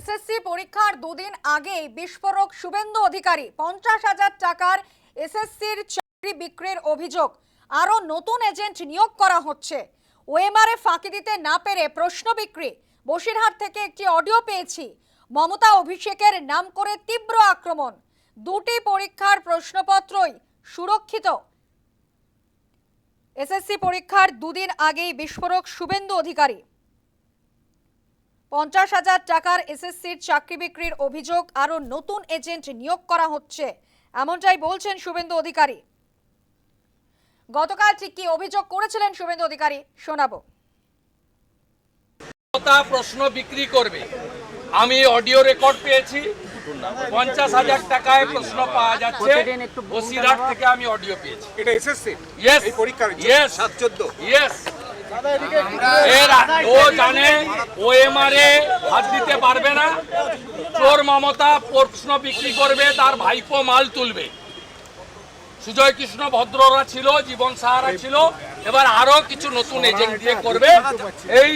SSC পরীক্ষার দুদিন আগেই বিস্ফোরক শুভেন্দু অধিকারী পঞ্চাশ হাজার টাকার এসএসসির চাকরি বিক্রির অভিযোগ। আরও নতুন এজেন্ট নিয়োগ করা হচ্ছে। ওএমআরএ ফাঁকি দিতে না পেরে প্রশ্ন বিক্রি। বসিরহাট থেকে একটি অডিও পেয়েছি। মমতা অভিষেকের নাম করে তীব্র আক্রমণ। দুটি পরীক্ষার প্রশ্নপত্রই সুরক্ষিত। এসএসসি পরীক্ষার দুদিন আগেই বিস্ফোরক শুভেন্দু অধিকারী পঞ্চাশ হাজার টাকার এসএসসির চাকরি বিক্রির অভিযোগ আরও নতুন এজেন্ট নিয়োগ করা হচ্ছে। এমনটাই বলছেন শুভেন্দু অধিকারী। গতকাল ঠিক কি অভিযোগ করেছিলেন শুভেন্দু অধিকারী শোনাবো। তা প্রশ্ন বিক্রি করবে। আমি অডিও রেকর্ড পেয়েছি। পঞ্চাশ হাজার টাকায় প্রশ্ন পাওয়া যাচ্ছে। বসিরহাট থেকে আমি অডিও পেয়েছি। এটা এসএসসি? পরীক্ষার সাত চোদ্দ? ইয়েস এর ও জানে ওএমআরএ হাত দিতে পারবে না। চোর মমতা প্রশ্ন বিক্রি করবে, তার ভাইপো মাল তুলবে। সুজয় কৃষ্ণ ভদ্ররা ছিল, জীবন সাহারা ছিল। এবার আরও কিছু নতুন এজেন্ট দিয়ে করবে। এই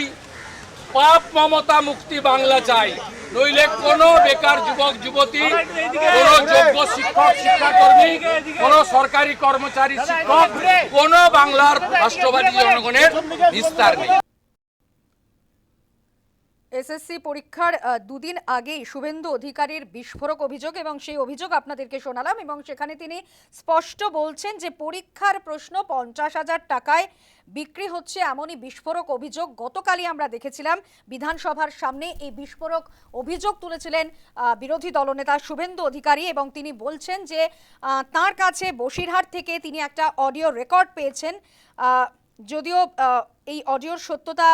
পাপ মমতা মুক্তি বাংলা চাই। নইলে কোনো বেকার যুবক, যুবতী, কোন যোগ্য শিক্ষক, শিক্ষাকর্মী, কোন সরকারি কর্মচারী, শিক্ষক, কোন বাংলার রাষ্ট্রবাদী জনগণের বিস্তার নেই। এসএসসি পরীক্ষার দুদিন আগেই শুভেন্দু অধিকারীর বিস্ফোরক অভিযোগ এবং সেই অভিযোগ আপনাদেরকে শোনালাম এবং সেখানে তিনি স্পষ্ট বলছেন যে পরীক্ষার প্রশ্ন পঞ্চাশ হাজার টাকায় বিক্রি হচ্ছে এমনই বিস্ফোরক অভিযোগ গতকালই আমরা দেখেছিলাম। বিধানসভার সামনে এই বিস্ফোরক অভিযোগ তুলেছিলেন বিরোধী দলনেতা শুভেন্দু অধিকারী এবং তিনি বলছেন যে তার কাছে বসিরহাট থেকে তিনি একটা অডিও রেকর্ড পেয়েছেন। যদিও এই অডিওর সত্যতা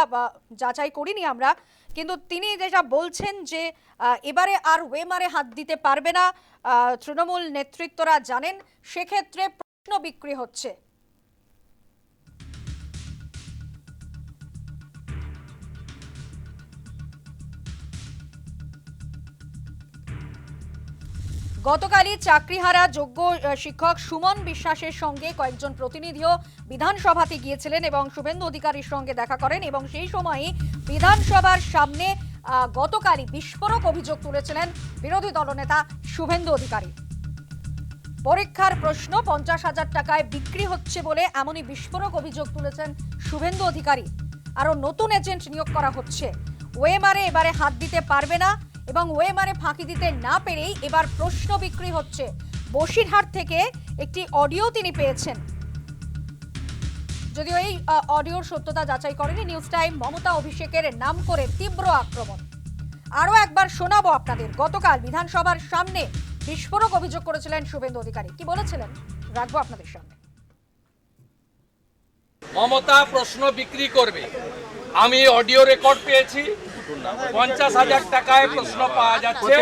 যাচাই করিনি আমরা, কিন্তু তিনি যেটা বলছেন যে এবারে আর ওয়েমারে হাত দিতে পারবে না তৃণমূল নেতৃত্বরা জানেন, সেক্ষেত্রে প্রশ্ন বিক্রি হচ্ছে। গতকালই চাকরিহারা যোগ্য শিক্ষক সুমন বিশ্বাসের সঙ্গে কয়েকজন প্রতিনিধিও বিধানসভাতে গিয়েছিলেন এবং শুভেন্দু অধিকারীর সঙ্গে দেখা করেন এবং সেই সময়ই বিধানসভার সামনে গতকালই বিস্ফোরক অভিযোগ তুলেছিলেন বিরোধী দলনেতা শুভেন্দু অধিকারী। পরীক্ষার প্রশ্ন, পঞ্চাশ হাজার টাকায় বিক্রি হচ্ছে বলে এমনই বিস্ফোরক অভিযোগ তুলেছেন শুভেন্দু অধিকারী। আরও নতুন এজেন্ট নিয়োগ করা হচ্ছে। ওয়েমারে এবারে হাত দিতে পারবে না। এবং ওএমআরে ফাঁকি দিতে না পেরেই এবার প্রশ্ন বিক্রি হচ্ছে। বসিরহাট থেকে একটি অডিও তিনি পেয়েছেন। যদিও এই অডিওর সত্যতা যাচাই করেনি, নিউজ টাইম মমতা অভিষেকের নাম করে তীব্র আক্রমণ। আরও একবার শোনাবো আপনাদের, গতকাল বিধানসভার সামনে বিস্ফোরক অভিযোগ করেছিলেন শুভেন্দু অধিকারী। কি বলেছিলেন? রাখব আপনাদের সামনে। মমতা প্রশ্ন বিক্রি করবে। আমি অডিও রেকর্ড পেয়েছি। পঞ্চাশ হাজার টাকায় প্রশ্ন পাওয়া যাচ্ছে।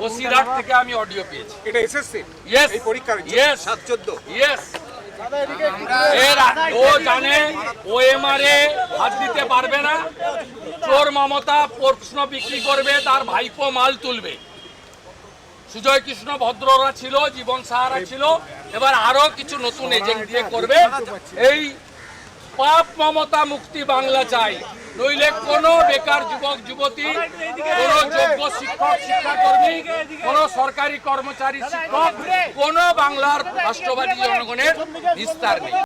বসিরহাট থেকে আমি অডিও পেয়েছি। এটা এসএসসি Yes. এই পরীক্ষার. সাত চোদ্দ ইয়েস এর ও জানে হাত দিতে পারবে না। চোর মমতা প্রশ্ন বিক্রি করবে তার ভাইপো মাল তুলবে। সুজয় কৃষ্ণ ভদ্ররা ছিল জীবন সাহারা ছিল। এবার আরও কিছু নতুন এজেন্ট দিয়ে করবে। এই পাপ মমতা মুক্তি বাংলা চাই। নইলে কোনো বেকার যুবক, যুবতী, কোন যোগ্য শিক্ষক, শিক্ষাকর্মী, কোন সরকারি কর্মচারী, শিক্ষক, কোন বাংলার রাষ্ট্রবাদী জনগণের বিস্তার নেই।